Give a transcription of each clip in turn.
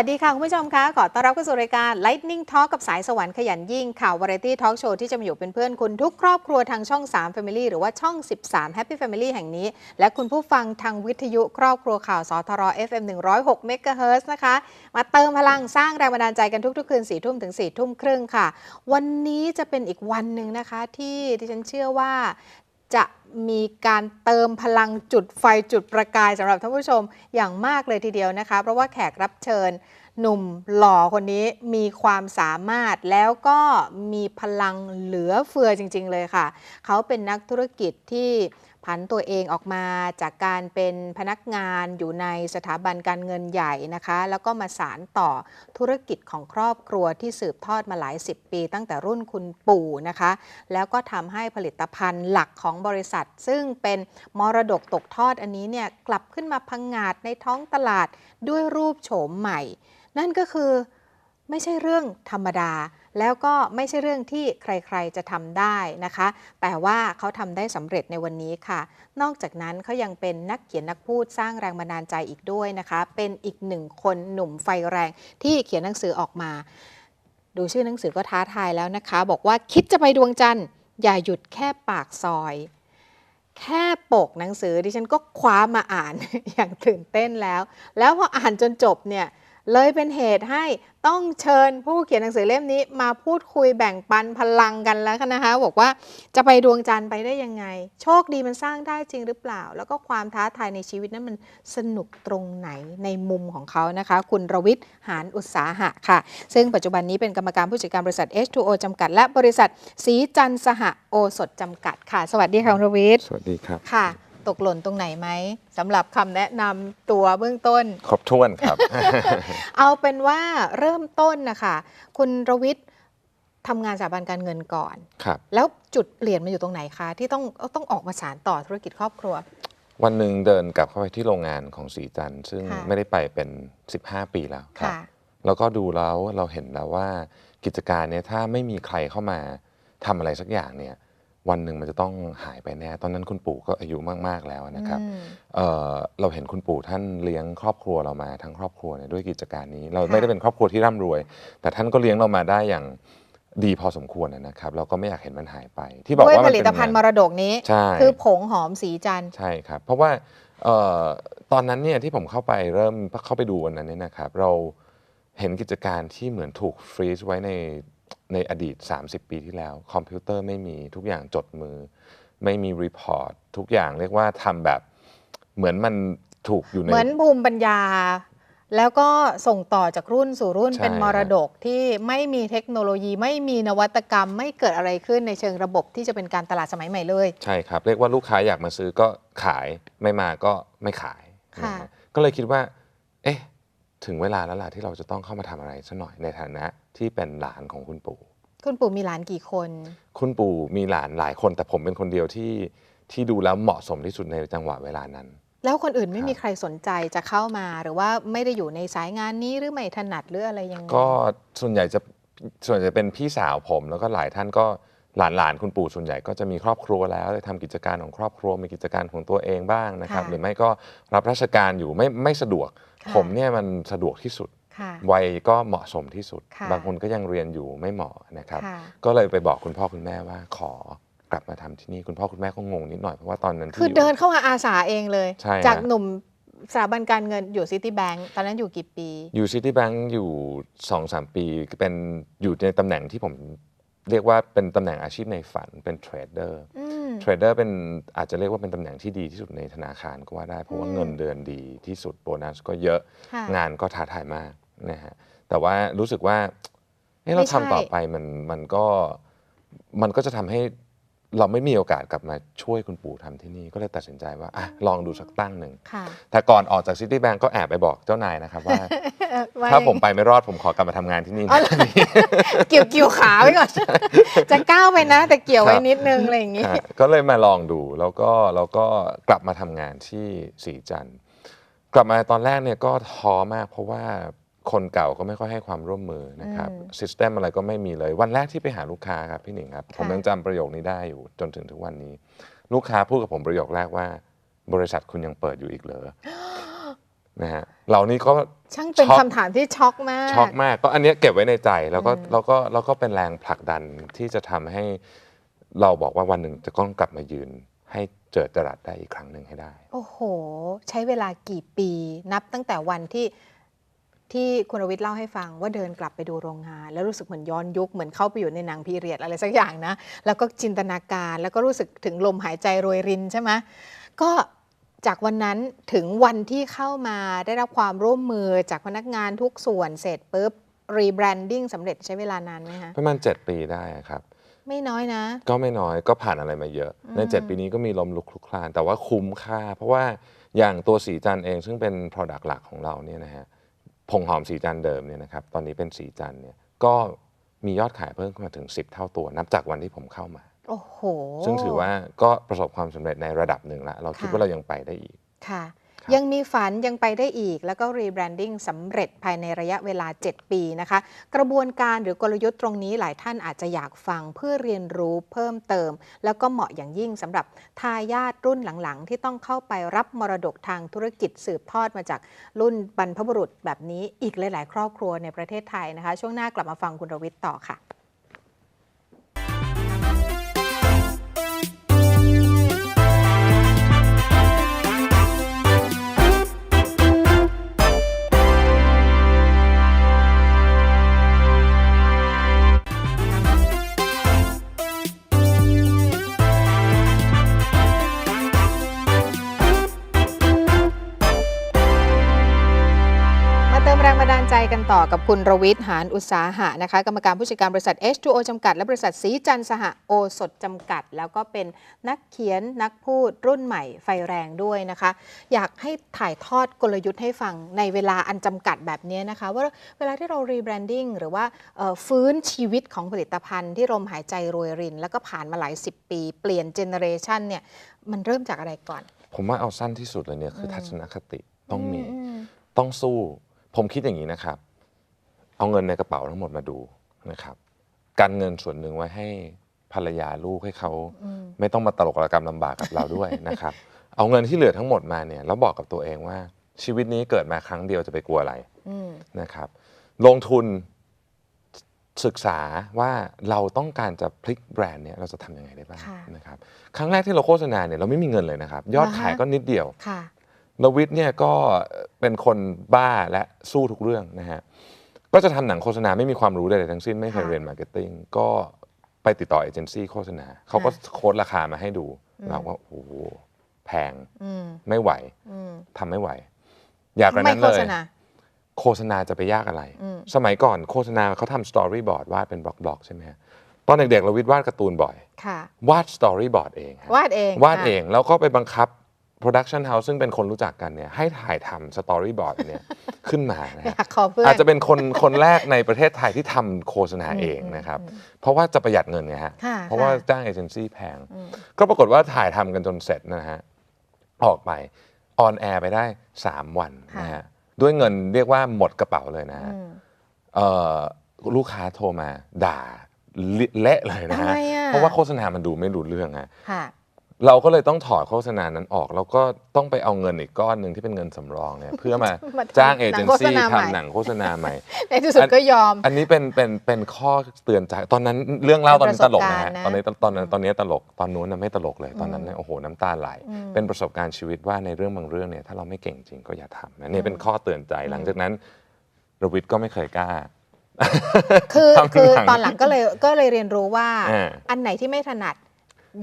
สวัสดีค่ะ คุณผู้ชมคะขอต้อนรับเข้าสู่รายการ Lightning Talk กับสายสวรรค์ขยันยิ่งข่าววาไรตี้ทอล์กโชว์ที่จะมาอยู่เป็นเพื่อนคุณทุกครอบครัวทางช่อง 3 Family หรือว่าช่อง 13 Happy Family แห่งนี้ และคุณผู้ฟังทางวิทยุครอบครัวข่าวสทร FM 106 MHz นะคะ มาเติมพลังสร้างแรงบันดาลใจกันทุกๆ คืน4ทุ่มถึง4ทุ่มครึ่งค่ะ วันนี้จะเป็นอีกวันหนึ่งนะคะที่ดิฉันเชื่อว่าจะ มีการเติมพลังจุดไฟจุดประกายสำหรับท่านผู้ชมอย่างมากเลยทีเดียวนะคะ เพราะว่าแขกรับเชิญหนุ่มหล่อคนนี้มีความสามารถแล้วก็มีพลังเหลือเฟือจริง ๆ เลยค่ะ เขาเป็นนักธุรกิจที่ ผันตัวเองออกมาจากการเป็นพนักงานอยู่ในสถาบันการเงินใหญ่นะคะ แล้วก็มาสารต่อธุรกิจของครอบครัวที่สืบทอดมาหลายสิบปี ตั้งแต่รุ่นคุณปู่นะคะ แล้วก็ทำให้ผลิตภัณฑ์หลักของบริษัท ซึ่งเป็นมรดกตกทอดอันนี้เนี่ยกลับขึ้นมาพังงาดในท้องตลาดด้วยรูปโฉมใหม่ นั่นก็คือไม่ใช่เรื่องธรรมดา แล้วก็ไม่ใช่เรื่องที่ใครๆจะทำได้นะคะ แต่ว่าเขาทำได้สำเร็จในวันนี้ค่ะ นอกจากนั้นเขายังเป็นนักเขียนนักพูดสร้างแรงบันดาลใจอีกด้วยนะคะ เป็นอีกหนึ่งคนหนุ่มไฟแรงที่เขียนหนังสือออกมา ดูชื่อหนังสือก็ท้าทายแล้วนะคะ บอกว่าคิดจะไปดวงจันทร์อย่าหยุดแค่ปากซอยแค่ปกหนังสือดิฉันก็คว้ามาอ่านอย่างตื่นเต้นแล้ว แล้วพออ่านจนจบเนี่ย เลยเป็นเหตุให้ต้องเชิญผู้เขียนหนังสือเล่มนี้มาพูดคุยแบ่งปันพลังกันแล้วนะคะบอกว่าจะไปดวงจันทร์ไปได้ยังไง โชคดีมันสร้างได้จริงหรือเปล่า แล้วก็ความท้าทายในชีวิตนั้นมันสนุกตรงไหนในมุมของเขานะคะ คุณรวิทย์หานอุตสาหะค่ะ ซึ่งปัจจุบันนี้เป็นกรรมการผู้จัดการบริษัท H2O จำกัด และบริษัทสีจันทร์สหโอสถจำกัดค่ะ สวัสดีค่ะคุณรวิทย์สวัสดีครับค่ะ ตกหล่นตรงไหนไหมสำหรับคำแนะนำตัวเบื้องต้น ครบถ้วนครับ เอาเป็นว่าเริ่มต้นนะคะคุณรวิทย์ทำงานสถาบันการเงินก่อน ครับ แล้วจุดเปลี่ยนมาอยู่ตรงไหนคะ ที่ต้องต้องออกมาสานต่อธุรกิจครอบครัว วันหนึ่งเดินกลับเข้าไปที่โรงงานของสีจันทร์ซึ่งค่ะ ไม่ได้ไปเป็น 15 ปีแล้วครับค่ะแล้วก็ดูแล้วเราเห็นแล้วว่ากิจการเนี่ยถ้าไม่มีใครเข้ามาทำอะไรสักอย่างเนี่ย วันหนึ่งมันจะต้องหายไปแน่ ตอนนั้นคุณปู่ก็อายุมากๆแล้วนะครับอืมเอ่อเราเห็นคุณปู่ท่านเลี้ยงครอบครัวเรามาทั้งครอบครัวเนี่ยด้วยกิจการนี้ เราค่ะไม่ได้เป็นครอบครัวที่ร่ำรวย แต่ท่านก็เลี้ยงเรามาได้อย่างดีพอสมควรนะครับ เราก็ไม่อยากเห็นมันหายไป ที่บอกด้วยว่าผมันลิเป็นตภัณฑ์มงานรดกนี้ใช่คือผงหอมสีจันทร์ใช่ครับเพราะว่าเอ่อตอนนั้นเนี่ยที่ผมเข้าไปเริ่มเข้าไปดูวันนั้นเนี่ยนะครับ เราเห็นกิจการที่เหมือนถูกฟรีซไว้ใน ในอดีต 30 ปีที่แล้ว คอมพิวเตอร์ไม่มีทุกอย่างจดมือ ไม่มีรีพอร์ตทุกอย่างเรียกว่าทำแบบเหมือนมันถูกอยู่ในเหมือนภูมิปัญญา แล้วก็ส่งต่อจากรุ่นสู่รุ่นใช่เป็นมรดกที่ไม่มีเทคโนโลยี ไม่มีนวัตกรรม ไม่เกิดอะไรขึ้นในเชิงระบบที่จะเป็นการตลาดสมัยใหม่เลย ใช่ครับ เรียกว่าลูกค้าอยากมาซื้อก็ขายไม่มาก็ไม่ขายค่ะนะฮะก็เลยคิดว่า เอ๊ะ ถึงเวลาแล้วล่ะที่เราจะต้องเข้ามาทำอะไรสักหน่อยในฐานะที่เป็นหลานของคุณปู่ คุณปู่มีหลานกี่คน คุณปู่มีหลานหลายคน แต่ผมเป็นคนเดียวที่ที่ดูแล้วเหมาะสมที่สุดในจังหวะเวลานั้น แล้วคนอื่นไม่ครับมีใครสนใจจะเข้ามาหรือว่าไม่ได้อยู่ในสายงานนี้หรือไม่ถนัดหรืออะไรยังไงก็ส่วนใหญ่จะส่วนใหญ่จะเป็นพี่สาวผมแล้วก็หลายท่านก็หลานหลานๆคุณปู่ส่วนใหญ่ก็จะมีครอบครัวแล้วได้ทำกิจการของครอบครัวมีกิจการของตัวเองบ้างนะครับค่ะหรือไม่ก็รับราชการอยู่ไม่ไม่สะดวกค่ะ ผมเนี่ยมันสะดวกที่สุดค่ะวัยก็เหมาะสมที่สุดค่ะบางคนก็ยังเรียนอยู่ไม่เหมาะนะครับค่ะก็เลยไปบอกคุณพ่อคุณแม่ว่าขอกลับมาทำที่นี่คุณพ่อคุณแม่ก็งงนิดหน่อยเพราะว่าตอนนั้นที่คืออยู่เดินเข้ามาอาสาเองเลยใช่จากฮะหนุ่มสถาบันการเงินอยู่ซิตี้แบงก์ตอนนั้นอยู่กี่ปี อยู่ซิตี้แบงก์อยู่2อสปีเป็นอยู่ในตำแหน่งที่ผม เรียกว่าเป็นตำแหน่งอาชีพในฝันเป็นเทรดเดอร์อืมเทรดเดอร์เป็นอาจจะเรียกว่าเป็นตำแหน่งที่ดีที่สุดในธนาคารก็ว่าได้ เพราะว่าอืมเงินเดือนดีที่สุดโบนัสก็เยอะค่ะงานก็ท้าทายมากนะฮะแต่ว่ารู้สึกว่าเอ๊ะไม่เราใช่ทำต่อไปมันมันก็มันก็จะทำให้ เราไม่มีโอกาสกลับมาช่วยคุณปู่ทำที่นี่ ก็เลยตัดสินใจว่าอะลองดูสักตั้งหนึ่งค่ะแต่ก่อนออกจากซิตี้แบงก์ก็แอบไปบอกเจ้านายนะครับว่าว่ถ้ายังผมไปไม่รอดผมขอกลับมาทำงานที่นี่อ๋อนะเหรอเกี่ยวเกี่ยวขาไว้ก่อน จะก้าวไปนะ แต่เกี่ยวไว้ครับนิดนึงอะไรอย่างงี้ฮะก็เลยมาลองดูแล้วก็แล้วก็กลับมาทำงานที่สีจันทร์กลับมาตอนแรกเนี่ยก็ท้อมากเพราะว่า คนเก่าก็ไม่ค่อยให้ความร่วมมือนะครับอืมซิสเต็มอะไรก็ไม่มีเลย วันแรกที่ไปหาลูกค้าครับพี่หนิงครับค่ะผมยังจำประโยคนี้ได้อยู่จนถึงทุกวันนี้ ลูกค้าพูดกับผมประโยคแรกว่า บริษัทคุณยังเปิดอยู่อีกเหรอนะฮะเรานี่ก็ช่างเป็นช็อกคำถามที่ช็อกมากช็อกมาก ก็อันเนี้ยเก็บไว้ในใจแล้วก็อืมแล้วก็แล้วก็เป็นแรงผลักดันที่จะทำให้เราบอกว่าวันหนึ่งจะต้องกลับมายืนให้เจิดจรัสได้อีกครั้งหนึ่งให้ได้ โอ้โห ใช้เวลากี่ปี นับตั้งแต่วันที่ ที่คุณรวิทย์เล่าให้ฟังว่าเดินกลับไปดูโรงงาน แล้วรู้สึกเหมือนย้อนยุคเหมือนเข้าไปอยู่ในหนังพีเรียดอะไรสักอย่างนะ แล้วก็จินตนาการแล้วก็รู้สึกถึงลมหายใจโรยรินใช่ไหมก็จากวันนั้นถึงวันที่เข้ามาได้รับความร่วมมือจากพนักงานทุกส่วนเสร็จปุ๊บรีแบรนดิ้งสำเร็จใช้เวลานานไหมคะประมาณ 7 ปีได้ครับ ไม่น้อยนะ ก็ไม่น้อยก็ผ่านอะไรมาเยอะอืมใน 7 ปีนี้ก็มีลมลุกคลุกคลาน แต่ว่าคุ้มค่า เพราะว่าอย่างตัวสีจันทร์เองซึ่งเป็น Product หลักของเราเนี่ยนะฮะ ผงหอมสีจันทร์เดิมเนี่ยนะครับตอนนี้เป็นสีจันทร์เนี่ยก็มียอดขายเพิ่มขึ้นมาถึง 10 เท่าตัว นับจากวันที่ผมเข้ามา โอ้โห ซึ่งถือว่าก็ประสบความสำเร็จในระดับหนึ่งละ เราคิดค่ะ ว่าเรายังไปได้อีก ค่ะครับ ยังมีฝันยังไปได้อีก แล้วก็รีแบรนดิ้งสำเร็จภายในระยะเวลา 7 ปีนะคะ กระบวนการหรือกลยุทธ์ตรงนี้หลายท่านอาจจะอยากฟังเพื่อเรียนรู้เพิ่มเติม แล้วก็เหมาะอย่างยิ่งสำหรับทายาทรุ่นหลังๆ ที่ต้องเข้าไปรับมรดกทางธุรกิจสืบทอดมาจากรุ่นบรรพบุรุษแบบนี้อีกหลาย ๆ ครอบครัวในประเทศไทยนะคะ ช่วงหน้ากลับมาฟังคุณรวิทย์ต่อค่ะ กันต่อกับคุณรวิทย์หานอุตสาหะนะคะกรรมการผู้จัดการบริษัท H2O จำกัด และบริษัทสีจันทร์สหโอสถจำกัด แล้วก็เป็นนักเขียนนักพูดรุ่นใหม่ไฟแรงด้วยนะคะ อยากให้ถ่ายทอดกลยุทธ์ให้ฟังในเวลาอันจำกัดแบบนี้นะคะ ว่าเวลาที่เรารีแบรนดิ้งหรือว่าเอ่อฟื้นชีวิตของผลิตภัณฑ์ที่ลมหายใจโรยริน แล้วก็ผ่านมาหลายสิบปี เปลี่ยนเจเนอเรชันเนี่ยมันเริ่มจากอะไรก่อน ผมว่าเอาสั้นที่สุดเลยเนี่ยคืออมทัศนคติต้องมีอืมต้องสู้ ผมคิดอย่างนี้นะครับ เอาเงินในกระเป๋าทั้งหมดมาดูนะครับการเงินส่วนหนึ่งไว้ให้ภรรยาลูกให้เขาอืมไม่ต้องมาตลกระกรรมลำบากกับเราด้วยนะครับ เอาเงินที่เหลือทั้งหมดมาเนี่ยแล้วบอกกับตัวเองว่าชีวิตนี้เกิดมาครั้งเดียวจะไปกลัวอะไรอืมนะครับ ลงทุนศึกษาว่าเราต้องการจะพลิกแบรนด์เนี่ยเราจะทำยังไงได้บ้างค่ะนะครับ ครั้งแรกที่เราโฆษณาเนี่ยเราไม่มีเงินเลยนะครับ ยอดเหรอฮะขายก็นิดเดียวค่ะ นวิทย์เนี่ยก็เป็นคนบ้าและสู้ทุกเรื่องนะฮะก็จะทำหนังโฆษณาไม่มีความรู้ใดๆทั้งสิ้นไม่เคยค่ะเรียนมาร์เก็ตติ้งก็ไปติดต่อเอเจนซี่โฆษณาเขาก็ค่ะโค้ดราคามาให้ดูอืมเราก็โอ้โหแพงอืมไม่ไหวอืมทำไม่ไหว อยากกระไม่นั้นโฆเลยษณาโฆษณาจะไปยากอะไรอืมสมัยก่อนโฆษณาเขาทำสตอรี่บอร์ดวาดเป็นบล็อกๆใช่ไหมฮะตอนเด็กๆเราวิทย์วาดการ์ตูนบ่อยค่ะวาดสตอรี่บอร์ดเองฮะวาดเอง วาดค่ะเอง แล้วก็ไปบังคับ Production House ซึ่งเป็นคนรู้จักกันเนี่ยให้ถ่ายทำสตอรี่บอร์ดเนี่ยขึ้นมานะไปฮะหักคอเพื่อนอาจจะเป็นคนคนแรกในประเทศไทยที่ทำโฆษณาเองอืมนะครับอืมเพราะว่าจะประหยัดเงินไงฮะค่ะเพราะว่าค่ะจ้างเอเจนซี่แพงอืมก็ปรากฏว่าถ่ายทำกันจนเสร็จนะฮะออกไปออนแอร์ไปได้ 3 วันนะฮะด้วยเงินเรียกว่าหมดกระเป๋าเลยนะฮะอืมเอ่อลูกค้าโทรมาด่าเละเลยนะทำฮะไมอะเพราะว่าโฆษณามันดูไม่รู้เรื่องฮะ ค่ะ เราก็เลยต้องถอดโฆษณานั้นออก แล้วก็ต้องไปเอาเงินอีกก้อนหนึ่งที่เป็นเงินสำรองเนี่ยเพื่อมามาทำจ้างเอหนัเจงนโฆษซี่ณาใหม่ทำหนังโฆษณาใหม่ ในที่สุดก็ยอม อันนี้เป็นเป็นเป็นข้อเตือนใจ ตอนนั้นเรื่องเล่าตอนนี้ตลกนะฮะเป็นประสบการณ์นะตอนนี้ตอนนั้นตอนนี้ตลกตอนนู้นนะไม่ตลกเลยตอนนั้นอืมเนี่ยโอ้โหน้ำตาไหลอืมเป็นประสบการณ์ชีวิตว่าในเรื่องบางเรื่องเนี่ยถ้าเราไม่เก่งจริงก็อย่าทำนะนี่เป็นข้อเตือนใจหลังจากนั้นรวิทย์ก็ไม่เคยกล้าคือทำคือหนังตอนหลังก็เลยก็เลยเรียนรู้ว่าอ่าอันไหนที่ไม่ถนัด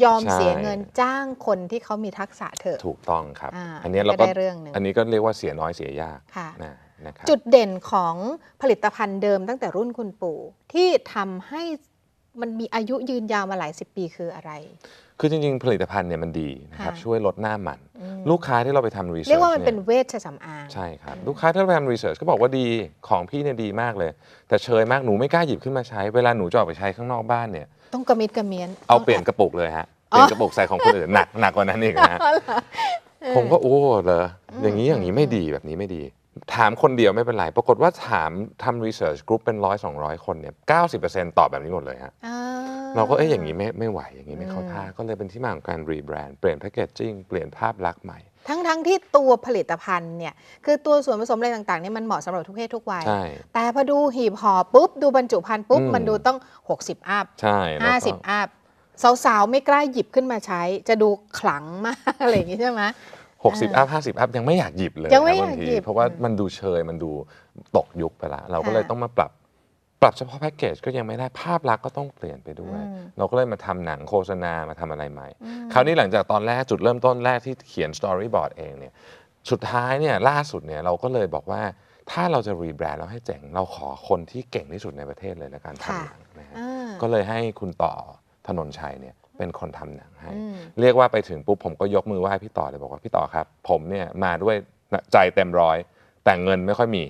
ยอมใช่เสียเงินจ้างคนที่เขามีทักษะเถอะถูกต้องครับอ่าอันนี้เราก็ก็ได้เรื่องหนึ่งอันนี้ก็เรียกว่าเสียน้อยเสียยากค่ะนะนะครับจุดเด่นของผลิตภัณฑ์เดิมตั้งแต่รุ่นคุณปู่ ที่ทำให้มันมีอายุยืนยาวมาหลายสิบปีคืออะไร คือจริง ๆ ผลิตภัณฑ์เนี่ยมันดีนะครับค่ะช่วยลดหน้ามันอืมลูกค้าที่เราไปทำรีเสิร์ชเรียกว่ามันเป็นยเวชสำอางใช่ครับ ลูกค้าที่เราไปทำรีเสิร์ชก็บอกว่าดีของพี่เนี่ยดีมากเลย แต่เชยมากหนูไม่กล้าหยิบขึ้นมาใช้ เวลาหนูจะออกไปใช้ข้างนอกบ้านเนี่ย ต้องกระมิดกระเมียนเอาเปลี่ยนกระปุกเลยฮะเปลี่ยนกระปุกใส่ของคนอื่นหนักหนักกว่านั้นอีกนะฮะอ๋อเหรอผมก็โอ้เหรออย่างนี้อืมอย่างนี้ไม่ดีแบบนี้ไม่ดี ถามคนเดียวไม่เป็นไรปรากฏว่าถามทำรีเสิร์ชกรุ๊ปเป็นร้อยสองร้อยคนเนี่ยเก้าสิบเปอร์เซ็นต์ตอบแบบนี้หมดเลยฮะอ่าเราก็เอ๊ะอย่างนี้ไม่ไม่ไหวอย่างนี้ไม่เข้าอืมท่าก็เลยเป็นที่มาของการรีแบรนด์เปลี่ยนแพคเกจจิ้งเปลี่ยนภาพลักษณ์ใหม่ ทั้งทั้งที่ตัวผลิตภัณฑ์เนี่ยคือตัวส่วนผสมอะไรต่างๆเนี่ยมันเหมาะสำหรับทุกเพศทุกวัย ใช่ แต่พอดูหีบห่อปุ๊บ ดูบรรจุภัณฑ์ปุ๊บ อืม มันดูต้อง 60 อัพ ใช่แล้วก็50 อัพ สาวๆ ไม่กล้าหยิบขึ้นมาใช้ จะดูขลังมาก อะไรอย่างงี้ใช่ไหม หกสิบอัพห้าสิบอัพยังไม่อยากหยิบเลยยังไม่นะอยากบางทีหยิบเพราะว่าอืมมันดูเชยมันดูตกยุคไปละเราก็ค่ะเลยต้องมาปรับป รับเฉพาะแพ็กเกจก็ยังไม่ได้ภาพลักษณ์ก็ต้องเปลี่ยนไปด้วยอืมเราก็เลยมาทำหนังโฆษณามาทำอะไรใหม่อืมคราวนี้หลังจากตอนแรกจุดเริ่มต้นแรกที่เขียนสตอรี่บอร์ดเองเนี่ยสุดท้ายเนี่ยล่าสุดเนี่ยเราก็เลยบอกว่าถ้าเราจะรีแบรนด์แล้วให้เจ๋ง เราขอคนที่เก่งที่สุดในประเทศเลยในการค่ะทำหนังนะฮะอ่าก็เลยให้คุณต่อถนนชัยเนี่ยเป็นคนทำหนังให้อืมเรียกว่าไปถึงปุ๊บผมก็ยกมือไหว้พี่ต่อเลยบอกว่าพี่ต่อครับ ผมเนี่ยมาด้วยใจเต็มร้อย แต่เงินไม่ค่อยมี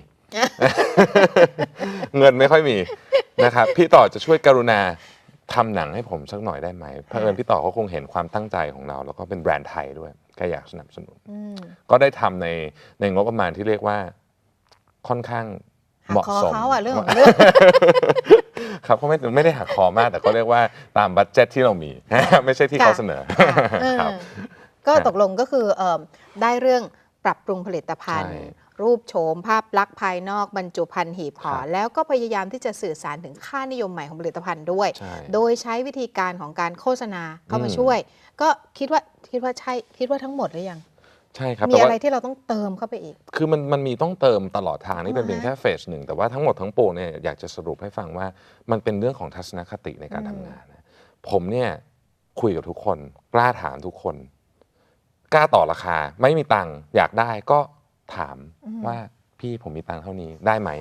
เงินไม่ค่อยมีนะครับพี่ต่อจะช่วยกรุณาทำหนังให้ผมสักหน่อยได้ไหมเพราะเอิญพี่ต่อเขาคงเห็นความตั้งใจของเรา แล้วก็เป็นแบรนด์ไทยด้วยแกอยากสนับสนุนอืมก็ได้ทำในในงบประมาณที่เรียกว่าค่อนข้างหักเหมาะคอสมเขาอะเรื่องของเรื่องครับเขาไม่ไม่ได้หักคอมาก แต่ก็เรียกว่าตามบัตเจ็ตที่เรามี ไม่ใช่ที่เขาเสนอเออครับก็ครับตกลงก็คือเอิ่มได้เรื่องปรับปรุงผลิตภัณฑ์ใช่ รูปโฉมภาพลักษณ์ภายนอกบรรจุภัณฑ์หีบห่อครับแล้วก็พยายามที่จะสื่อสารถึงค่านิยมใหม่ของผลิตภัณฑ์ด้วยใช่โดยใช้วิธีการของการโฆษณาเข้ามาอืมช่วย ก็คิดว่าคิดว่าใช่คิดว่าทั้งหมดหรือยังใช่ครับมีแต่อะไรว่าที่เราต้องเติมเข้าไปอีก คือมันมันมีต้องเติมตลอดทางนี่เป็นอ่าฮะเพียงแค่เฟสหนึ่งแต่ว่าทั้งหมดทั้งปวงเนี่ยอยากจะสรุปให้ฟังว่ามันเป็นเรื่องของทัศนคติในการอืมทำงานนะผมเนี่ยคุยกับทุกคน กล้าถามทุกคน กล้าต่อราคา ไม่มีตังค์อยากได้ก็ ถามว่าพี่ผมมีตังค์เท่านี้ได้ไหม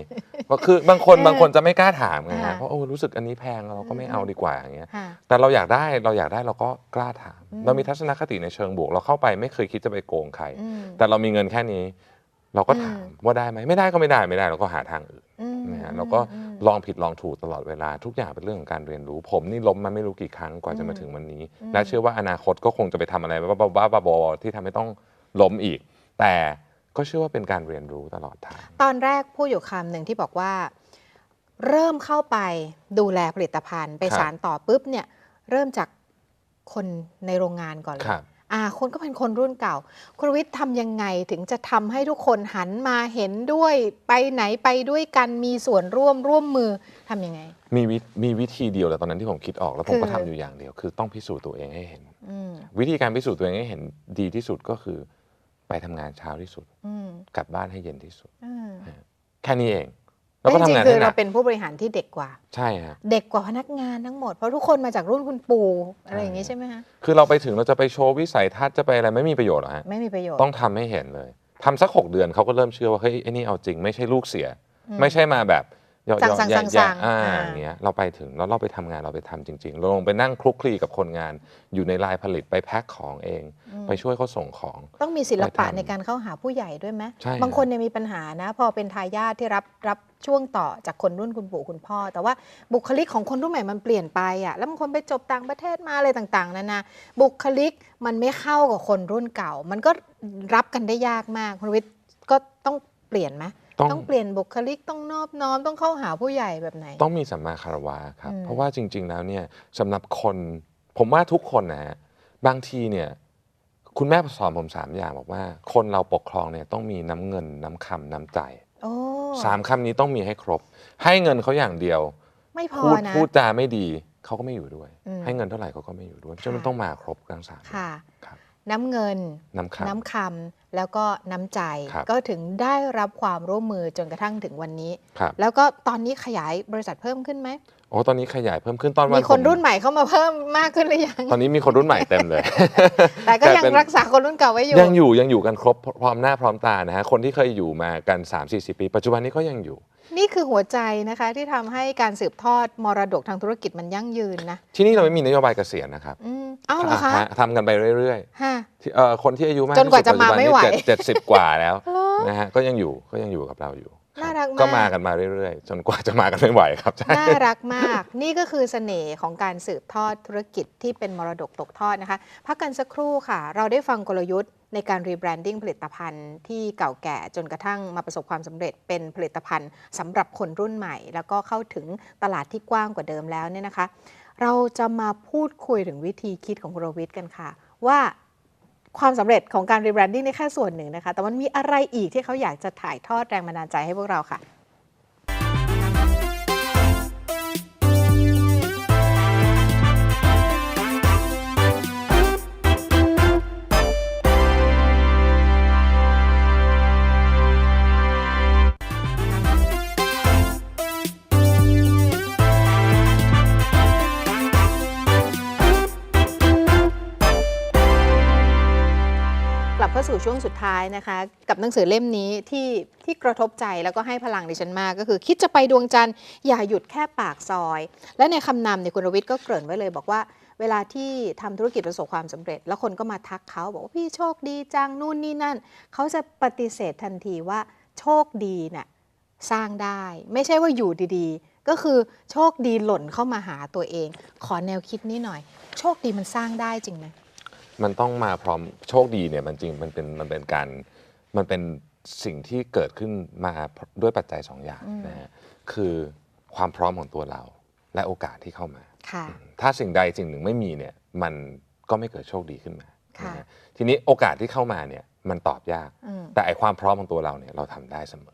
ก็คือบางคนบางคนจะไม่กล้าถามไงฮะเพราะโอ้รู้สึกอันนี้แพงเราก็ไม่เอาดีกว่าอย่างเงี้ยค่ะแต่เราอยากได้เราอยากได้เราก็กล้าถามอืมเรามีทัศนคติในเชิงบวก เราเข้าไปไม่เคยคิดจะไปโกงใครอืมแต่เรามีเงินแค่นี้ เราก็ถามอืมว่าได้ไหมไม่ได้ก็ไม่ได้ไม่ได้เราก็หาทางอื่นอืมนะฮะอืมเราก็อืมลองผิดลองถูกตลอดเวลาทุกอย่างเป็นเรื่องของการเรียนรู้ ผมนี่ล้มมาไม่รู้กี่ครั้งกว่าจะมาอืมถึงวันนี้อืมและเชื่อว่าอนาคตก็คงจะไปทำอะไรบ้าๆบอๆที่ทำให้ต้องล้มอีก แต่ ก็เชื่อว่าเป็นการเรียนรู้ตลอดทาง ตอนแรกพูดอยู่คำหนึ่งที่บอกว่า เริ่มเข้าไปดูแลผลิตภัณฑ์ ไปครับสารต่อปุ๊บเนี่ยเริ่มจากคนในโรงงานก่อนเลยครับอ่าคนก็เป็นคนรุ่นเก่า คุณวิทย์ทำยังไงถึงจะทำให้ทุกคนหันมาเห็นด้วยไปไหนไปด้วยกันมีส่วนร่วมร่วมมือทำยังไง มีวิมีวิธีเดียวเลยตอนนั้นที่ผมคิดออกแล้วผมก็คือทำอยู่อย่างเดียว คือต้องพิสูจน์ตัวเองให้เห็นอืมวิธีการพิสูจน์ตัวเองให้เห็นดีที่สุดก็คือ ไปทำงานเช้าที่สุด อืมกลับบ้านให้เย็นที่สุด อืมแค่นี้เอง แล้วก็จริทำงานๆคืให้อหนัเรากเป็นผู้บริหารที่เด็กกว่า ใช่ฮะ เด็กกว่าพนักงานทั้งหมด เพราะทุกคนมาจากรุ่นคุณปู่อะไรอย่างนี้ใช่ไหมฮะคือเราไปถึงเราจะไปโชว์วิสัยทัศน์จะไปอะไรไม่มีประโยชน์หรอกฮะ ไม่มีประโยชน์ต้องทำให้เห็นเลยทำสักหกเดือนเขาก็เริ่มเชื่อว่าเฮ้ยไอ้นี่เอาจริงไม่ใช่ลูกเสีย อืมไม่ใช่มาแบบ เยาะสั่งเยาะสั่งแย่สั่งๆอ่าอ่าอย่างเงี้ยเราไปถึงแล้วเราไปทำงานเราไปทำจริงๆเราลงไปนั่งคลุกคลีกับคนงาน อยู่ในลายผลิตไปแพ็คของเอง ไปช่วยเขาส่งของ ต้องมีศิลปะไปทำในการเข้าหาผู้ใหญ่ด้วยไหมใช่บางคนเนี่ยมีปัญหานะ พอเป็นทายาทที่รับรับช่วงต่อจากคนรุ่นคุณปู่คุณพ่อ แต่ว่าบุคลิกของคนรุ่นใหม่มันเปลี่ยนไปอะแล้วบางคนไปจบต่างประเทศมาอะไรต่างๆนานาบุคลิกมันไม่เข้ากับคนรุ่นเก่า มันก็รับกันได้ยากมากคุณวิทย์ก็ต้องเปลี่ยนไหม ต้องต้องเปลี่ยนบุคลิกต้องนอบน้อมต้องเข้าหาผู้ใหญ่แบบไหน ต้องมีสัมมาคารวะครับอืมเพราะว่าจริง ๆ แล้วเนี่ยสำหรับคนผมว่าทุกคนนะฮะบางทีเนี่ยคุณแม่สอนผมสามอย่างบอกว่า คนเราปกครองเนี่ยต้องมีน้ำเงินน้ำคำน้ำใจโอ้สามคำนี้ต้องมีให้ครบ ให้เงินเขาอย่างเดียว ไม่พอพูดนะพูดจาไม่ดีเขาก็ไม่อยู่ด้วยอืมให้เงินเท่าไหร่เขาก็ไม่อยู่ด้วยฉะนั้นค่ะต้องมาครบทั้งสามค่ะครับน้ำเงินน้ำคำน้ำคำ แล้วก็น้ำใจครับก็ถึงได้รับความร่วมมือจนกระทั่งถึงวันนี้ครับแล้วก็ตอนนี้ขยายบริษัทเพิ่มขึ้นไหมโอ้ตอนนี้ขยายเพิ่มขึ้นตอนวันมีคนผมรุ่นใหม่เข้ามาเพิ่มมากขึ้นหรือยังตอนนี้มีคนรุ่นใหม่เต็มเลย แต่ก็แต่ยังเป็นรักษาคนรุ่นเก่าไว้อยู่ยังอยู่ยังอยู่กันครบพร้อมหน้าพร้อมตานะฮะคนที่เคยอยู่มากัน 3 4 0 ปี ปัจจุบันนี้ก็ยังอยู่ นี่คือหัวใจนะคะที่ทำให้การสืบทอดมรดกทางธุรกิจมันยั่งยืนนะที่นี่เราไม่มีนโยบายเกษียณนะครับอืมเอ้าเหรอคะฮะทำกันไปเรื่อยฮะๆที่เอ่อคนที่อายุมากจนกว่าจะมาไม่ไหวเจ็ดสิบกว่าแล้วเหรอนะฮะก็ยังอยู่ก็ยังอยู่กับเราอยู่คบ น่ารักมากก็มากันมาเรื่อยๆ จนกว่าจะมากันไม่ไหวครับใช่น่ารักมาก นี่ก็คือเสน่ห์ของการสืบทอดธุรกิจที่เป็นมรดกตกทอดนะคะ พักกันสักครู่ค่ะ เราได้ฟังกลยุทธ์ในการรีแบรนดิ้งผลิตภัณฑ์ที่เก่าแก่จนกระทั่งมาประสบความสำเร็จเป็นผลิตภัณฑ์สำหรับคนรุ่นใหม่ แล้วก็เข้าถึงตลาดที่กว้างกว่าเดิมแล้วเนี่ยนะคะ เราจะมาพูดคุยถึงวิธีคิดของคุณรวิทย์กันค่ะ ว่า ความสำเร็จของการรีแบรนดิ้งนี่แค่ส่วนหนึ่งนะคะ แต่มันมีอะไรอีกที่เขาอยากจะถ่ายทอดแรงบันดาลใจให้พวกเราค่ะ ท้ายนะคะ กับหนังสือเล่มนี้ที่ที่กระทบใจแล้วก็ให้พลังดิฉันมากก็คือ คิดจะไปดวงจันทร์อย่าหยุดแค่ปากซอย และในคำนำเนี่ยคุณรวิทย์ก็เกริ่นไว้เลยบอกว่าเวลาที่ทำธุรกิจประสบความสำเร็จ แล้วคนก็มาทักเขาบอกว่าพี่โชคดีจังนู่นนี่นั่น เขาจะปฏิเสธทันทีว่าโชคดีน่ะสร้างได้ ไม่ใช่ว่าอยู่ดีๆ ก็คือโชคดีหล่นเข้ามาหาตัวเอง ขอแนวคิดนี้หน่อย โชคดีมันสร้างได้จริงไหม มันต้องมาพร้อมโชคดีเนี่ยมันจริงมันเป็นมันเป็นการมันเป็นสิ่งที่เกิดขึ้นมาด้วยปัจจัยสองอย่างอืมนะฮะคือความพร้อมของตัวเรา และโอกาสที่เข้ามาค่ะถ้าสิ่งใดสิ่งหนึ่งไม่มีเนี่ยมันก็ไม่เกิดโชคดีขึ้นมาค่ะนะฮะทีนี้โอกาสที่เข้ามาเนี่ยมันตอบยากอืมแต่ไอความพร้อมของตัวเราเนี่ยเราทำได้เสมอค่ะ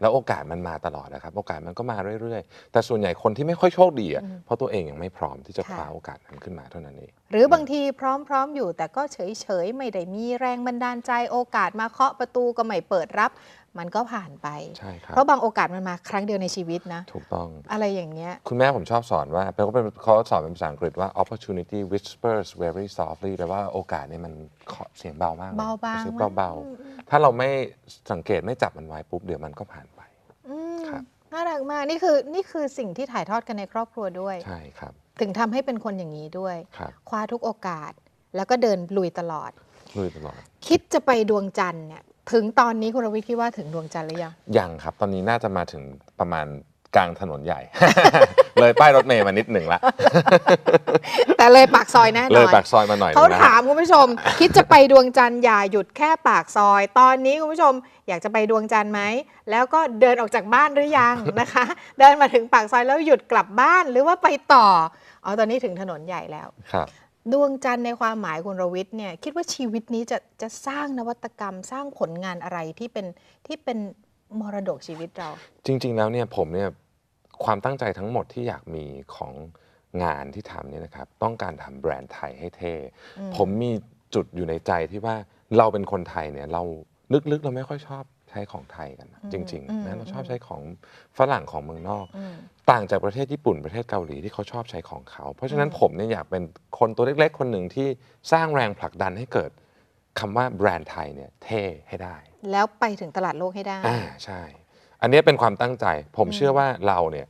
แล้วโอกาสมันมาตลอดนะครับ โอกาสมันก็มาเรื่อยๆ แต่ส่วนใหญ่คนที่ไม่ค่อยโชคดีอะอืมเพราะตัวเองยังไม่พร้อมที่จะค่ะคว้าโอกาสนั้นขึ้นมาเท่านั้นเอง หรือบางทีพร้อมๆอยู่แต่ก็เฉยๆ ไม่ได้มีแรงบันดาลใจโอกาสมาเคาะประตูก็ไม่เปิดรับ มันก็ผ่านไป ใช่ครับเพราะบางโอกาสมันมาครั้งเดียวในชีวิตนะ ถูกต้อง อะไรอย่างเงี้ย คุณแม่ผมชอบสอนว่าแปลว่าเป็นเขาสอนเป็นภาษาอังกฤษว่า opportunity whispers very softly แปลว่าโอกาสเนี่ยมันเคาะเสียงเบามากลยเบาบางกระซิบมากเบาๆถ้าเราไม่สังเกตไม่จับมันไว้ปุ๊บเดี๋ยวมันก็ผ่านไปอืมครับน่ารักมากนี่คือนี่คือสิ่งที่ถ่ายทอดกันในครอบครัวด้วย ใช่ครับ ถึงทำให้เป็นคนอย่างนี้ด้วยครับคว้าทุกโอกาส แล้วก็เดินลุยตลอด ลุยตลอด คิดจะไปดวงจันทร์เนี่ย ถึงตอนนี้คุณรวิทย์คิดว่าถึงดวงจันทร์หรือยัง ยังครับ ตอนนี้น่าจะมาถึงประมาณกลางถนนใหญ่ เลยป้ายรถเมย์มานิดหนึ่งละ แต่เลยปากซอยแน่นเลยอนปากซอยมาหน่อยหเขานึ่งนะถามคุณผู้ชม คิดจะไปดวงจันทร์อย่าหยุดแค่ปากซอย ตอนนี้คุณผู้ชม อยากจะไปดวงจันทร์ไหม แล้วก็เดินออกจากบ้านหรือยังนะคะ เดินมาถึงปากซอยแล้วหยุดกลับบ้านหรือว่าไปต่ออ๋อตอนนี้ถึงถนนใหญ่แล้วครับ ดวงจันทร์ในความหมายคุณรวิทย์เนี่ยคิดว่าชีวิตนี้จะจะสร้างนวัตกรรมสร้างผลงานอะไรที่เป็นที่เป็นมรดกชีวิตเรา จริง ๆ แล้วเนี่ยผมเนี่ยความตั้งใจทั้งหมดที่อยากมีของงานที่ทำเนี่ยนะครับ ต้องการทำแบรนด์ไทยให้เท่อืมผมมีจุดอยู่ในใจที่ว่าเราเป็นคนไทยเนี่ยเราลึกๆ เราไม่ค่อยชอบ ใช้ของไทยกันนะจริงอืมๆนะเราชอบใช้ของฝรั่งของเมืองนอกอืมต่างจากประเทศญี่ปุ่นประเทศเกาหลีที่เขาชอบใช้ของเขา เพราะฉะนั้นอืมผมเนี่ยอยากเป็นคนตัวเล็ก ๆ คนหนึ่งที่สร้างแรงผลักดันให้เกิดคำว่าแบรนด์ไทยเนี่ยเท่ให้ได้ แล้วไปถึงตลาดโลกให้ได้อ่าใช่ อันนี้เป็นความตั้งใจ ผมอืมเชื่อว่าเราเนี่ย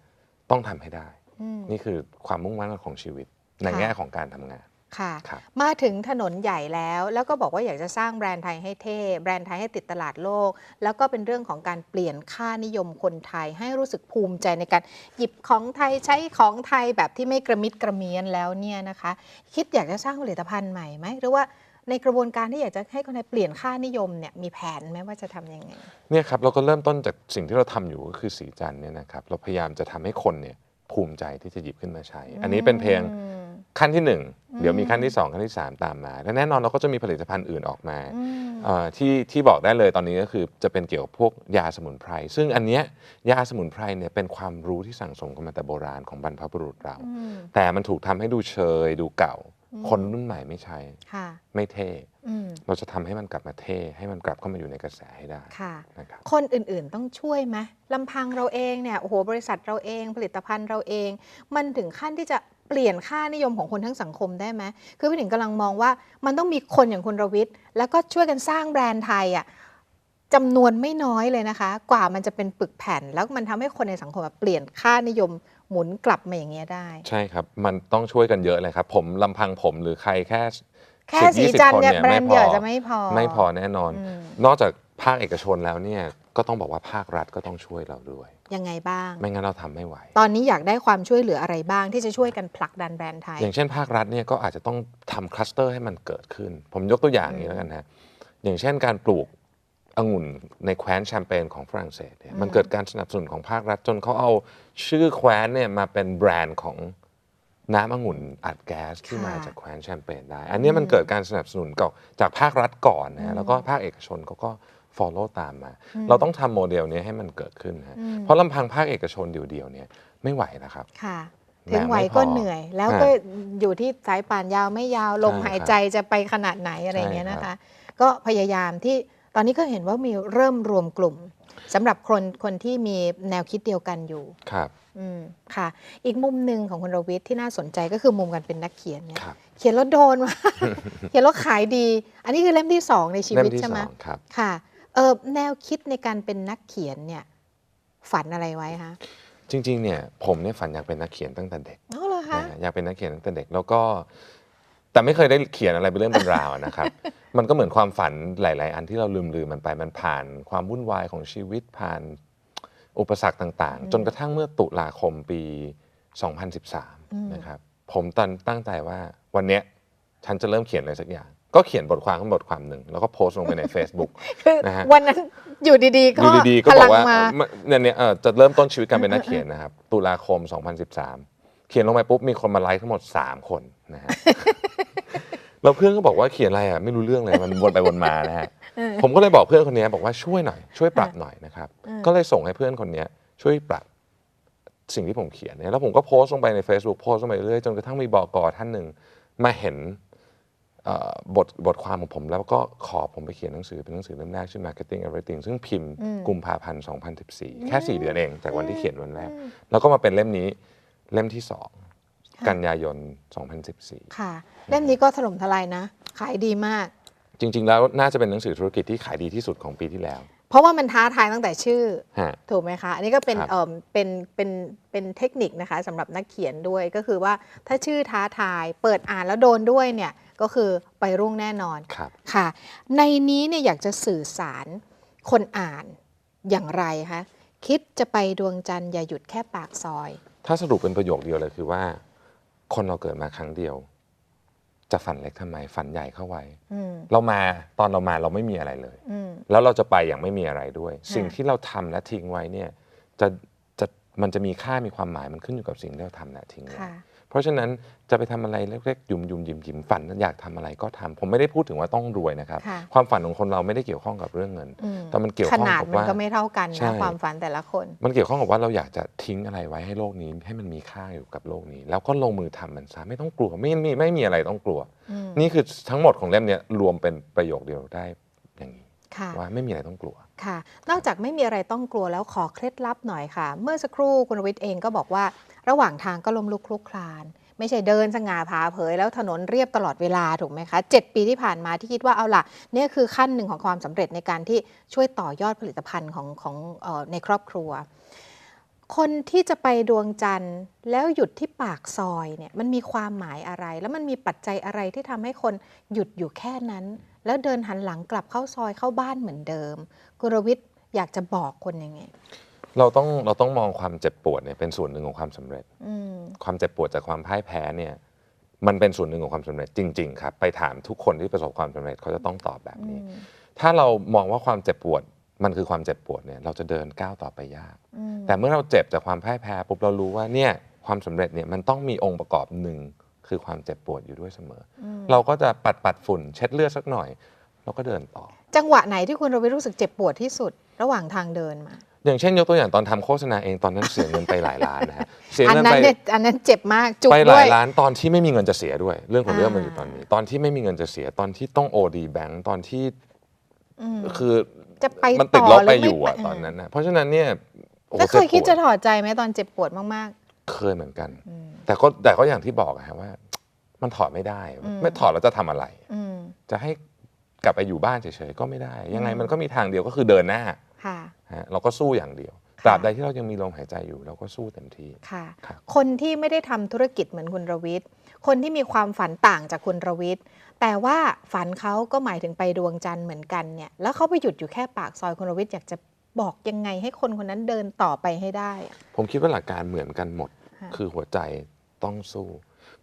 ต้องทำให้ได้อืมนี่คือความมุ่งมั่นของชีวิตในค่ะแง่ของการทำงาน ค่ะ ครับ มาถึงถนนใหญ่แล้ว แล้วก็บอกว่าอยากจะสร้างแบรนด์ไทยให้เท่ แบรนด์ไทยให้ติดตลาดโลก แล้วก็เป็นเรื่องของการเปลี่ยนค่านิยมคนไทยให้รู้สึกภูมิใจในการหยิบของไทยใช้ของไทยแบบที่ไม่กระมิดกระเมียนแล้วเนี่ยนะคะ คิดอยากจะสร้างผลิตภัณฑ์ใหม่ไหมหรือว่าในกระบวนการที่อยากจะให้คนไทยเปลี่ยนค่านิยมเนี่ยมีแผนไหมว่าจะทำยังไง เนี่ยครับเราก็เริ่มต้นจากสิ่งที่เราทำอยู่ก็คือสีจันทร์เนี่ยนะครับเราพยายามจะทำให้คนเนี่ยภูมิใจที่จะหยิบขึ้นมาใช้ อันนี้เป็นเพียงอืม ขั้นที่หนึ่งอืมเดี๋ยวมีขั้นที่สองขั้นที่สามตามมาและแน่นอนเราก็จะมีผลิตภัณฑ์อื่นออกมาอืมเอ่อที่ที่บอกได้เลยตอนนี้ก็คือจะเป็นเกี่ยวกับพวกยาสมุนไพร ซึ่งอันเนี้ยยาสมุนไพรเนี่ยเป็นความรู้ที่สั่งสมกันมาแต่โบราณของบรรพบุรุษเราอืมแต่มันถูกทำให้ดูเชย ดูเก่าอืมคนรุ่นใหม่ไม่ใช้ค่ะไม่เท่อืมเราจะทำให้มันกลับมาเท่ให้มันกลับเข้ามาอยู่ในกระแสให้ได้ค่ะนะครับคนอื่นๆต้องช่วยไหมลำพังเราเองเนี่ยโอ้โหบริษัทเราเอง ผลิตภัณฑ์เราเอง มันถึงขั้นที่จะ เปลี่ยนค่านิยมของคนทั้งสังคมได้ไหมคือพี่หนิงกำลังมองว่ามันต้องมีคนอย่างคุณรวิทย์แล้วก็ช่วยกันสร้างแบรนด์ไทยอะจำนวนไม่น้อยเลยนะคะ กว่ามันจะเป็นปึกแผ่น แล้วมันทำให้คนในสังคมอะเปลี่ยนค่านิยมหมุนกลับมาอย่างเงี้ยได้ ใช่ครับ มันต้องช่วยกันเยอะเลยครับ ผมลำพังผมหรือใครแค่แค่10สี20จันทคร์นเนี่ยเนี่ยแบรไม่นด์พเดียวอจะไม่พอ ไม่พอแน่นอนอืมนอกจาก ภาคเอกชนแล้วเนี่ยก็ต้องบอกว่าภาครัฐก็ต้องช่วยเราด้วย ยังไงบ้าง ไม่งั้นเราทำไม่ไหว ตอนนี้อยากได้ความช่วยเหลืออะไรบ้างที่จะช่วยกันผลักดันแบรนด์ไทย อย่างเช่นภาครัฐเนี่ยก็อาจจะต้องทำคลัสเตอร์ให้มันเกิดขึ้น ผมยกตัวอย่างอย่างนี้แล้วกันนะอย่างเช่นการปลูกองุ่นในแคว้นแชมเปญของฝรั่งเศสเนี่ยอืมมันเกิดการสนับสนุนของภาครัฐจนเขาเอาชื่อแคว้นเนี่ยมาเป็นแบรนด์ของน้ำองุ่นอัดแก๊สที่ค่ะมาจากแคว้นแชมเปญได้ อันนี้มันเกิดการสนับสนุนก่อนจากภาครัฐก่อนนะฮะแล้วก็ภาคเอกชนเขาก็ follow ตามมา เราต้องทำโมเดลนี้ให้มันเกิดขึ้นฮะอืมเพราะลำพังภาคเอกชนเดียวๆเนี่ยไม่ไหวนะครับค่ะแรงถึงไหวไม่พอก็เหนื่อย แล้วฮะก็อยู่ที่สายป่านยาวไม่ยาวลมใช่หายใจจะไปขนาดไหนอะไรอย่างเงี้ยใช่นะครัคะบก็พยายามที่ตอนนี้ก็เห็นว่ามีเริ่มรวมกลุ่มสำหรับคนคนที่มีแนวคิดเดียวกันอยู่ครับอืมค่ะ อีกมุมหนึ่งของคุณรวิทย์ที่น่าสนใจก็คือมุมการเป็นนักเขียนเนี่ยครับเขียนแล้วโดนมาเขียนแล้วขายดี อันนี้คือเล่มที่สองในชีเล่วิตมที่ใช่สไหมองครับค่ะ เออแนวคิดในการเป็นนักเขียนเนี่ยฝันอะไรไว้คะจริงๆเนี่ยผมเนี่ยฝันอยากเป็นนักเขียนตั้งแต่เด็กอ๋อเหรอคะนะฮะอยากเป็นนักเขียนตั้งแต่เด็กแล้วก็แต่ไม่เคยได้เขียนอะไรเป็นเรื่องเป็นราวอะนะครับ มันก็เหมือนความฝันหลาย ๆ อันที่เราลืมลืมมันไป มันผ่านความวุ่นวายของชีวิตผ่านอุปสรรคต่าง ๆ จนกระทั่งเมื่อตุลาคมปี 2013 นะครับ ผมตันตั้งใจว่าวันเนี้ยฉันจะเริ่มเขียนอะไรสักอย่าง ก็เขียนบทความขึ้นบทความหนึ่งแล้วก็โพสต์ลงไปใน Facebook คือนะฮะวันนั้นอยู่ดีๆ ก็อยู่ดีๆก็พบอลักงว่ามาเอ่อเนี่ยเนี่ยเอ่อจะเริ่มต้นชีวิตการเป็นนักเขียนนะครับ ตุลาคม 2013 เขียนลงไปปุ๊บมีคนมาไลค์ทั้งหมด 3 คนนะฮะแล้วเพื่อนก็บอกว่าเขียนอะไรอะไม่รู้เรื่องเลยมันวนไปวนมานะฮะผมก็เลยบอกเพื่อนคนนี้บอกว่าช่วยหน่อย ช่วยปรับหน่อยนะครับ ก็เลยส่งให้เพื่อนคนนี้ช่วยปรับสิ่งที่ผมเขียนเนี่ยแล้วผมก็โพสต์ลงไปใน Facebook โพสต์ลงไปเรื่อยๆจนกระทั่งมีบอกอท่านหนึ่งมาเห็นเอ่อ บทบทความของผมแล้วก็ขอผมไปเขียนหนังสือเป็นหนังสือเล่มแรกชื่อ Marketing Everything ซึ่งพิมพ์กุมภาพันธ์ 2014 แค่ 4 เดือนเองจากวันที่เขียนวันแรก แล้วก็มาเป็นเล่มนี้เล่มที่ 2 กันยายน 2014 ค่ะ เล่มนี้ก็ถล่มทลายนะ ขายดีมาก จริง ๆ แล้วน่าจะเป็นหนังสือธุรกิจที่ขายดีที่สุดของปีที่แล้ว เพราะว่ามันท้าทายตั้งแต่ชื่อ ฮะ ถูกไหมคะ อันนี้ก็เป็นครับ เอ่อเป็นเป็นเป็นเทคนิคนะคะสำหรับนักเขียนด้วยก็คือว่าถ้าชื่อท้าทายเปิดอ่านแล้วโดนด้วยเนี่ยก็คือไปรุ่งแน่นอน ครับ ค่ะ ในนี้เนี่ยอยากจะสื่อสารคนอ่านอย่างไรคะคิดจะไปดวงจันทร์อย่าหยุดแค่ปากซอย ถ้าสรุปเป็นประโยคเดียวเลยคือว่า คนเราเกิดมาครั้งเดียว จะฝันเล็กทำไมฝันใหญ่เข้าไว้อืมเรามาตอนเรามาเราไม่มีอะไรเลยอืมแล้วเราจะไปอย่างไม่มีอะไรด้วยค่ะสิ่งที่เราทำและทิ้งไว้เนี่ยจะจะมันจะมีค่ามีความหมายมันขึ้นอยู่กับสิ่งที่เราทำและทิ้งไว้ค่ะ เพราะฉะนั้นจะไปทำอะไรเล็กๆ ยุ่มยุ่มยิ้มยิ้มฝันอยากทำอะไรก็ทำผมไม่ได้พูดถึงว่าต้องรวยนะครับค่ะความฝันของคนเราไม่ได้เกี่ยวข้องกับเรื่องเงินอืมแต่มันเกี่ยวขข้องนาดกับมันว่าก็ไม่เท่ากันใช่นะความฝันแต่ละคน มันเกี่ยวข้องกับว่าเราอยากจะทิ้งอะไรไว้ให้โลกนี้ ให้มันมีค่าอยู่กับโลกนี้ แล้วก็ลงมือทำมันซะไม่ต้องกลัวไม่มีไม่มีอะไรต้องกลัวอืมนี่คือทั้งหมดของเล่มเนี้ยรวมเป็นประโยคเดียวได้อย่างนี้ค่ะ ว่าไม่มีอะไรต้องกลัวค่ะ นอกจากไม่มีอะไรต้องกลัวแล้วขอเคล็ดลับหน่อยค่ะ เมื่อสักครู่คุณวิทย์เองก็บอกว่า ระหว่างทางก็ล้มลุกคลุกคลาน ไม่ใช่เดินสง่าผาเผย แล้วถนนเรียบตลอดเวลาถูกไหมคะ 7 ปีที่ผ่านมาที่คิดว่าเอาล่ะเนี่ยคือขั้นหนึ่งของความสำเร็จในการที่ช่วยต่อยอดผลิตภัณฑ์ของของเออในครอบครัว คนที่จะไปดวงจันทร์แล้วหยุดที่ปากซอยเนี่ยมันมีความหมายอะไร แล้วมันมีปัจจัยอะไรที่ทำให้คนหยุดอยู่แค่นั้น แล้วเดินหันหลังกลับเข้าซอยเข้าบ้านเหมือนเดิม กุรวิทย์อยากจะบอกคนยังไง เราต้องเราต้องมองความเจ็บปวดเนี่ยเป็นส่วนหนึ่งของความสำเร็จอืมความเจ็บปวดจากความพ่ายแพ้เนี่ย มันเป็นส่วนหนึ่งของความสำเร็จจริง ๆ ครับ ไปถามทุกคนที่ประสบความสำเร็จเขาจะต้องตอบแบบนี้ ถ้าเรามองว่าความเจ็บปวดมันคือความเจ็บปวดเนี่ยเราจะเดินก้าวต่อไปยากอืมแต่เมื่อเราเจ็บจากความพ่ายแพ้ปุ๊บเรารู้ว่าเนี่ยความสำเร็จเนี่ยมันต้องมีองค์ประกอบหนึ่ง คือความเจ็บปวดอยู่ด้วยเสมออเราก็จะปัดปัดฝุ่นเช็ดเลือดสักหน่อย เราก็เดินต่อ จังหวะไหนที่คุณรวิทย์รู้สึกเจ็บปวดที่สุดระหว่างทางเดินมา อย่างเช่นยกตัวอย่างตอนทำโฆษณาเองตอนนั้นเสียเงินไปหลายล้านนะฮะเสียอันเงินนั้นไปเนี่ยอันนั้นเจ็บมากจุกไปหด้ลาวยยล้านตอนที่ไม่มีเงินจะเสียด้วย เรื่องของเรื่องอ่ามัมันอยู่ตอนนี้ ตอนที่ไม่มีเงินจะเสียตอนที่ต้องโอดีแบงก์ตอนที่อืมคือจะไปมันติดต่ลอบหรืไปอไม่อยู่อะไปตอนนั้นนะเพราะฉะนั้นเนี่ยโอ้โหแล้วเคยคิดจ็จะบปวถอดใจไหมตอนเจ็บปวดมาก เคยเหมือนกันๆอืมแต่ก็แต่ก็อย่างที่บอกอะฮะว่า มันถอดไม่ได้อืมไม่ถอดแล้วจะทำอะไรอืมจะให้กลับไปอยู่บ้านเฉยๆก็ไม่ได้ ยังไงอืมมันก็มีทางเดียวก็คือเดินหน้าค่ะฮะเราก็สู้อย่างเดียวค่ะตราบใดที่เรายังมีลมหายใจอยู่เราก็สู้เต็มที่ค่ะครับคนที่ไม่ได้ทำธุรกิจเหมือนคุณรวิทย์คนที่มีความฝันต่างจากคุณรวิทย์แต่ว่าฝันเขาก็หมายถึงไปดวงจันทร์เหมือนกันเนี่ยแล้วเขาไปหยุดอยู่แค่ปากซอยคุณรวิทย์อยากจะบอกยังไงให้คนคนนั้นเดินต่อไปให้ได้อะผมคิดว่าหลักการเหมือนกันหมด ค่ะคือหัวใจต้องสู้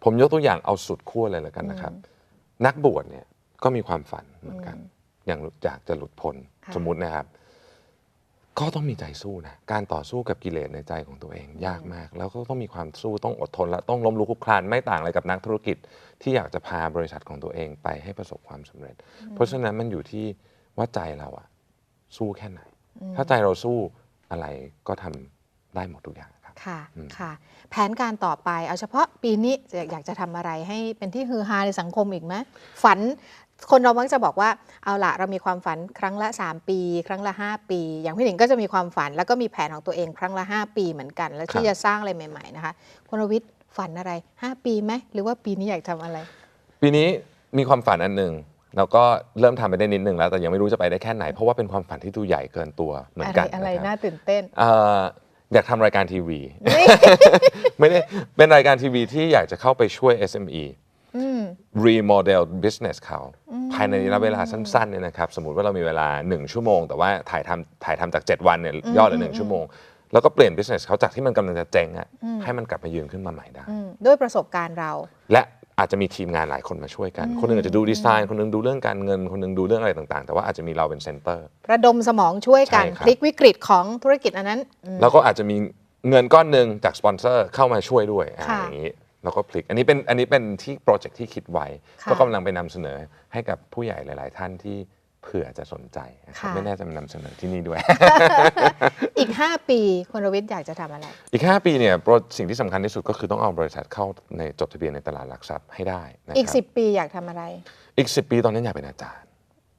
ผมยกตัวอย่างเอาสุดขั้วเลยแล้วกันนะครับ นักบวชเนี่ยก็มีความฝันเหมือนกัน อย่างอยากจะหลุดพ้นค่ะสมมุตินะครับ ก็ต้องมีใจสู้นะการต่อสู้กับกิเลสในใจของตัวเอง ยากมาก แล้วก็ต้องมีความสู้ต้องอดทนและต้องล้มลุกคลุกคลานไม่ต่างอะไรกับนักธุรกิจ ที่อยากจะพาบริษัทของตัวเองไปให้ประสบความสำเร็จ เพราะฉะนั้นมันอยู่ที่ว่าใจเราอะสู้แค่ไหน ถ้าใจเราสู้อะไรก็ทำได้หมดทุกอย่าง ครับค่ะอืมค่ะ แผนการต่อไปเอาเฉพาะปีนี้จะอยากจะทำอะไรให้เป็นที่ฮือฮาในสังคมอีกไหมฝันคนเรามักจะบอกว่าเอาละเรามีความฝันครั้งละ 3 ปี ครั้งละ 5 ปี อย่างพี่หนิงก็จะมีความฝันแล้วก็มีแผนของตัวเองครั้งละ 5 ปีเหมือนกัน แล้วที่ครับจะสร้างอะไรใหม่ ๆ นะคะคุณรวิทย์ฝันอะไร 5 ปีไหมหรือว่าปีนี้อยากทำอะไร ปีนี้มีความฝันอันหนึ่งแล้วก็เริ่มทำไปได้นิดนึงแล้วแต่ยังไม่รู้จะไปได้แค่ไหน เพราะว่าเป็นความฝันที่ดูใหญ่เกินตัวเหมือนอะไรกันอะไรนะครับน่าตื่นเต้นเอ่ออยากทำรายการทีวี ไม่ได้เป็นรายการทีวีที่อยากจะเข้าไปช่วย SME อืม remodel business เขาภายในระยะเวลาสั้นๆเนี่ยนะครับสมมุติว่าเรามีเวลา 1 ชั่วโมง แต่ว่าถ่ายทำถ่ายทำจาก 7 วันเนี่ยย่อเหลือหนึ่งชั่วโมง แล้วก็เปลี่ยน business เขาจากที่มันกำลังจะเจ๊งอะให้มันกลับมายืนขึ้นมาใหม่ได้อืมด้วยประสบการณ์เรา และ อาจจะมีทีมงานหลายคนมาช่วยกัน คนหนึงอาจจะดูดีไซน์ คนหนึงดูเรื่องการเงิน คนหนึงดูเรื่องอะไรต่างๆ แต่ว่าอาจจะมีเราเป็นเซนเตอร์ ระดมสมองช่วยกันใช่ครับพลิกวิกฤตของธุรกิจอันนั้นอืมแล้วก็อาจจะมีเงินก้อนหนึ่งจากสปอนเซอร์เข้ามาช่วยด้วยอ่าค่ะอย่างนี้แล้วก็พลิก อันนี้เป็นอันนี้เป็นที่โปรเจกต์ที่คิดไว้ค่ะก็กำลังไปนำเสนอให้กับผู้ใหญ่หลาย ๆ ท่านที่เผื่อจะสนใจนะครับค่ะไม่แน่ใจมานำเสนอที่นี่ด้วย อีก 5 ปีคุณรวิทย์อยากจะทำอะไร อีก 5 ปีเนี่ยโปรสิ่งที่สำคัญที่สุดก็คือต้องเอาบริษัทเข้าในจดทะเบียนในตลาดหลักทรัพย์ให้ได้นะคอีกรับ10 ปีอยากทำอะไร อีก 10 ปีตอนนี้อยากเป็นอาจารย์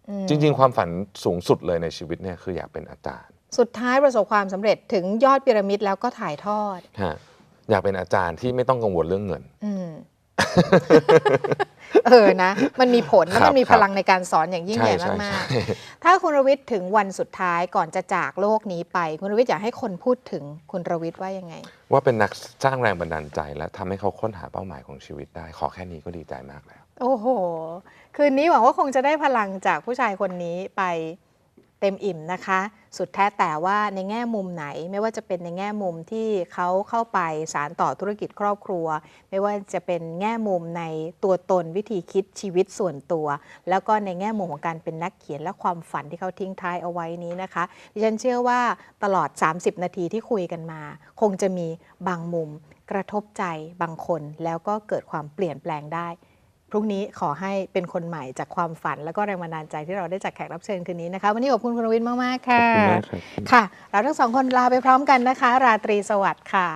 อืมจริง ๆ ความฝันสูงสุดเลยในชีวิตเนี่ยคืออยากเป็นอาจารย์ สุดท้ายประสบความสำเร็จถึงยอดพีระมิดแล้วก็ถ่ายทอดฮะอยากเป็นอาจารย์ที่ไม่ต้องกังวลเรื่องเงินอืม เออนะ มันมีผลแล้วครับมันมีคพรับลังในการสอนอย่างยิ่งใหญ่ใช่มากใช่ๆถ้าคุณรวิทย์ถึงวันสุดท้ายก่อนจะจากโลกนี้ไป คุณรวิทย์อยากให้คนพูดถึงคุณรวิทย์ว่ายังไง ว่าเป็นนักสร้างแรงบันดาลใจ และทำให้เขาค้นหาเป้าหมายของชีวิตได้ ขอแค่นี้ก็ดีใจมากแล้ว โอ้โห คืนนี้หวังว่าคงจะได้พลังจากผู้ชายคนนี้ไป เต็มอิ่มนะคะ สุดแท้แต่ว่าในแง่มุมไหน ไม่ว่าจะเป็นในแง่มุมที่เขาเข้าไปสารต่อธุรกิจครอบครัว ไม่ว่าจะเป็นแง่มุมในตัวตนวิธีคิดชีวิตส่วนตัว แล้วก็ในแง่มุมของการเป็นนักเขียนและความฝันที่เขาทิ้งท้ายเอาไว้นี้นะคะดิฉันเชื่อว่าตลอด 30 นาทีที่คุยกันมา คงจะมีบางมุมกระทบใจบางคนแล้วก็เกิดความเปลี่ยนแปลงได้ พรุ่งนี้ขอให้เป็นคนใหม่จากความฝัน แล้วก็แรงบันดาลใจที่เราได้จากแขกรับเชิญคืนนี้นะคะ วันนี้ขอบคุณคุณรวินมาก ๆ ค่ะขอบคุณมากครับค่ะ เราทั้งสองคนลาไปพร้อมกันนะคะ ราตรีสวัสดิ์ค่ะ